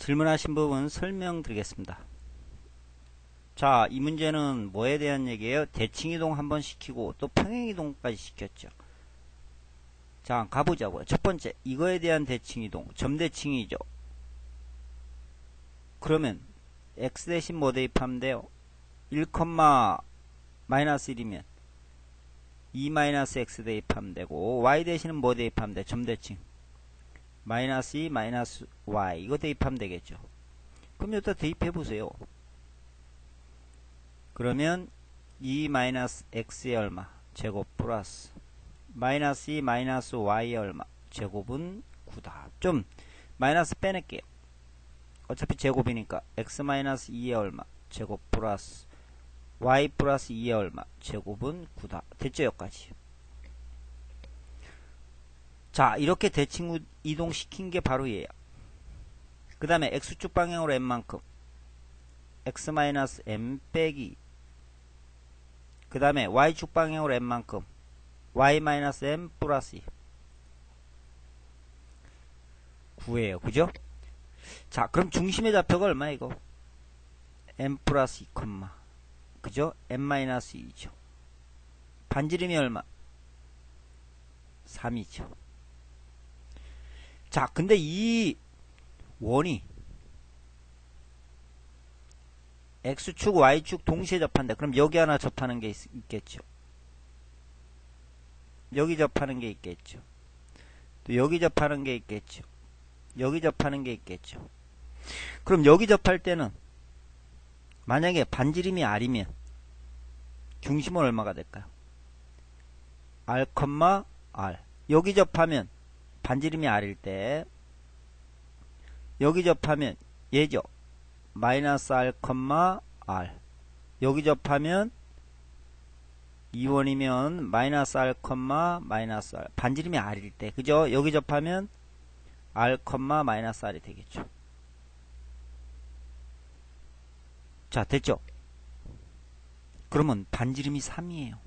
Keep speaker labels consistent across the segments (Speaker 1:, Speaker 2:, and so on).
Speaker 1: 질문하신 부분 설명드리겠습니다. 자, 이 문제는 뭐에 대한 얘기예요? 대칭이동 한번 시키고 또 평행이동까지 시켰죠. 자, 가보자고요. 첫 번째, 이거에 대한 대칭이동, 점대칭이죠. 그러면 x 대신 뭐 대입하면 돼요? 1, 마이너스 1이면 2 마이너스 x 대입하면 되고 y 대신은 뭐 대입하면 돼? 점대칭. 마이너스 2 마이너스 y 이거 대입하면 되겠죠. 그럼 여기다 대입해 보세요. 그러면 2 마이너스 x의 얼마 제곱 플러스 마이너스 2 마이너스 y의 얼마 제곱은 9다. 좀 마이너스 빼낼게요. 어차피 제곱이니까 x 마이너스 2의 얼마 제곱 플러스 y 플러스 2의 얼마 제곱은 9다. 됐죠 여기까지. 자 이렇게 대칭 이동시킨 게 바로 얘야. 그 다음에 x축 방향으로 n만큼 x 마이너스 m 빼기 그 다음에 y축 방향으로 n만큼 y 마이너스 m 플러스 2 9에요 그죠? 자 그럼 중심의 좌표가 얼마 이거? m 플러스 2, 그죠? m 마이너스 2죠. 반지름이 얼마? 3이죠. 자, 근데 이 원이 x축, y축 동시에 접한다. 그럼 여기 하나 접하는 게 있, 겠죠 여기 접하는 게 있겠죠. 또 여기 접하는 게 있겠죠. 여기 접하는 게 있겠죠. 그럼 여기 접할 때는 만약에 반지름이 R이면 중심은 얼마가 될까요? R, R. 여기 접하면 반지름이 R일 때 여기 접하면 얘죠. 마이너스 R, R. 여기 접하면 2원이면 마이너스 R, 마이너스 R. 반지름이 R일 때 그죠? 여기 접하면 R, 마이너스 R이 되겠죠. 자 됐죠? 그러면 반지름이 3이에요.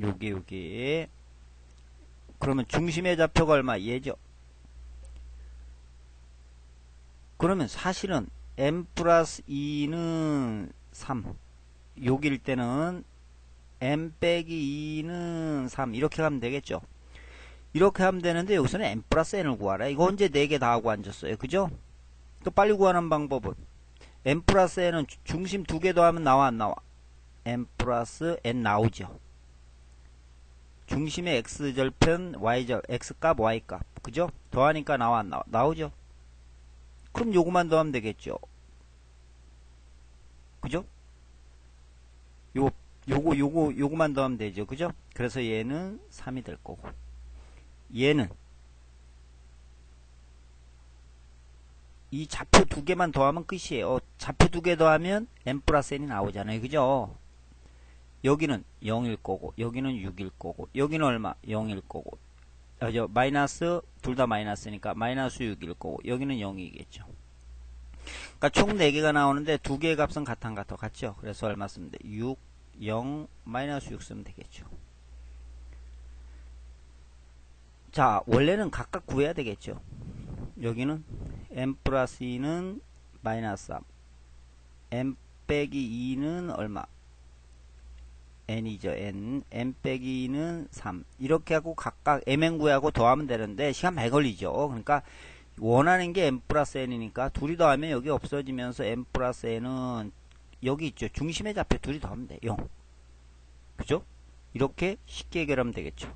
Speaker 1: 요게 요게 그러면 중심의 좌표가 얼마? 얘죠. 그러면 사실은 m 플러스 2는 3 여기일 때는 m 빼기 2는 3 이렇게 하면 되겠죠. 이렇게 하면 되는데 여기서는 m 플러스 n을 구하라. 이거 언제 4개 다 하고 앉았어요. 그죠? 또 빨리 구하는 방법은 m 플러스 n은 중심 두개 더하면 나와 안 나와? m 플러스 n 나오죠. 중심의 x절편 y절 x값 y값 그죠? 더하니까 나와 안 나와? 나오죠. 그럼 요거만 더하면 되겠죠. 그죠? 요 요거 요거 요거만 더하면 되죠. 그죠? 그래서 얘는 3이 될 거고 얘는 이 좌표 두 개만 더하면 끝이에요. 좌표 두 개 더하면 n 플러스 n이 나오잖아요. 그죠? 여기는 0일 거고 여기는 6일 거고 여기는 얼마? 0일 거고 아, 저 마이너스 둘 다 마이너스니까 마이너스 6일 거고 여기는 0이겠죠. 그러니까 총 4개가 나오는데 두 개의 값은 같은 안 같아? 같죠? 그래서 얼마 쓰면 돼? 6, 0, 마이너스 6 쓰면 되겠죠. 자, 원래는 각각 구해야 되겠죠. 여기는 m 플러스 2는 마이너스 3 m 빼기 2는 얼마 n이죠. N. M 빼기 2는 3 이렇게 하고 각각 mn 구하고 더하면 되는데 시간 많이 걸리죠. 그러니까 원하는 게 m 플러스 n이니까 둘이 더하면 여기 없어지면서 m 플러스 n은 여기 있죠. 중심의 좌표 둘이 더하면 돼. 0 그죠? 이렇게 쉽게 해결하면 되겠죠